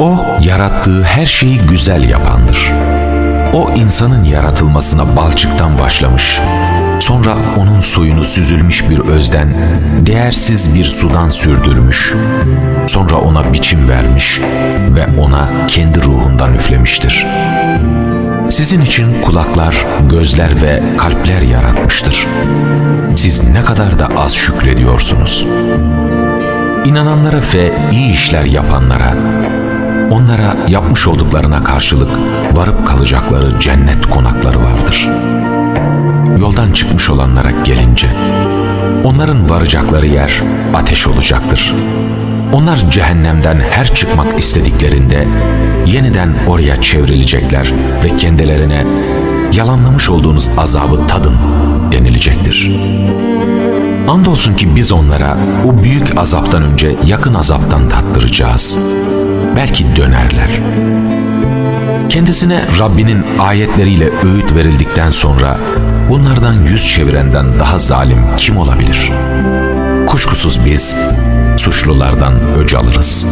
O yarattığı her şeyi güzel yapandır. O insanın yaratılmasına balçıktan başlamış. Sonra onun suyunu süzülmüş bir özden, değersiz bir sudan sürdürmüş. Sonra ona biçim vermiş ve ona kendi ruhundan üflemiştir. Sizin için kulaklar, gözler ve kalpler yaratmıştır. Siz ne kadar da az şükrediyorsunuz. İnananlara ve iyi işler yapanlara, onlara yapmış olduklarına karşılık varıp kalacakları cennet konakları vardır. Yoldan çıkmış olanlara gelince, onların varacakları yer ateş olacaktır. Onlar cehennemden her çıkmak istediklerinde yeniden oraya çevrilecekler ve kendilerine yalanlamış olduğunuz azabı tadın denilecektir. Andolsun ki biz onlara o büyük azaptan önce yakın azaptan tattıracağız. Belki dönerler. Kendisine Rabbinin ayetleriyle öğüt verildikten sonra bunlardan yüz çevirenden daha zalim kim olabilir? Kuşkusuz biz suçlulardan öc alırız.